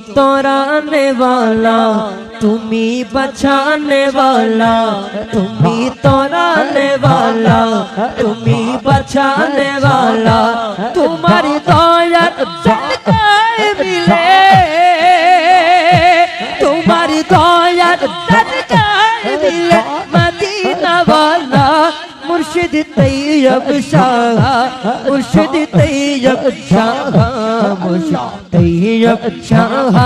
तोराने वाला तुम्ही बचाने वाला तुम्ही तोराने वाला तुम्ही बचाने वाला, तुम्हारी दया मिले। तुम्हारी दया मिले, मदीना वाला। मुर्शिद तैयब शाह मुर्शिद तैयब शाह मुर्शिद तैयब शाह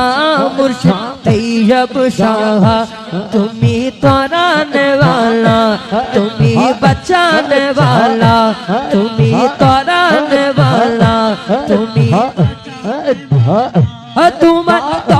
मुर्शिद तैयब शाह तुम्ही तोराने वाला तुम्ही बचाने वाला तुम्ही तोराने वाला तुम्ही तुम्हारी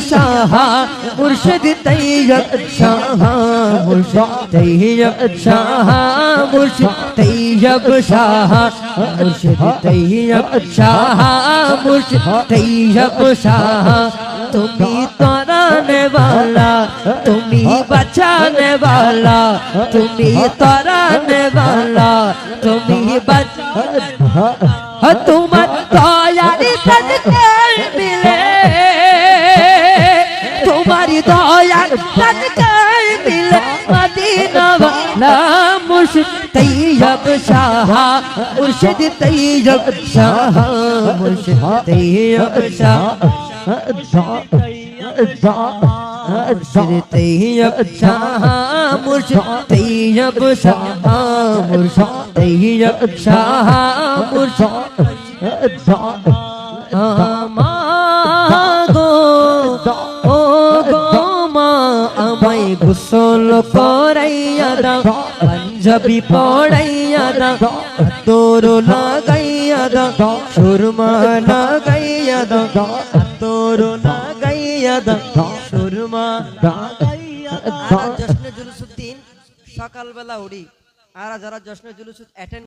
शाह मुर्शद तैयब मुर्शद तैयब मुर्शद तैयब मुर्शद तैयब मुर्शद तैयब वाला तुम्ही बचाने वाला तुम्ही तोड़ाने वाला तुम्ही बचा तुम तो তোমারি দয়ার সদকে মিলে মদিনা वाला মুর্শিদ তৈয়ব শাহ মুর্শিদ তৈয়ব শাহ মুর্শিদ তৈয়ব শাহ মুর্শিদ তৈয়ব শাহ মুর্শিদ তৈয়ব শাহ মুর্শিদ তৈয়ব শাহ মুর্শিদ আমাগো আমায় গোসল করাইয়া দাও পাঞ্জাবি পড়াইয়া দাও তোর লাগাইয়া দাও সুরমা লাগাইয়া দাও তোর লাগাইয়া দাও সুরমা জশ্নে জুলুসুদ্দিন, সকালবেলা উড়ি আর যারা জশ্নে জুলুস অ্যাটেন্ড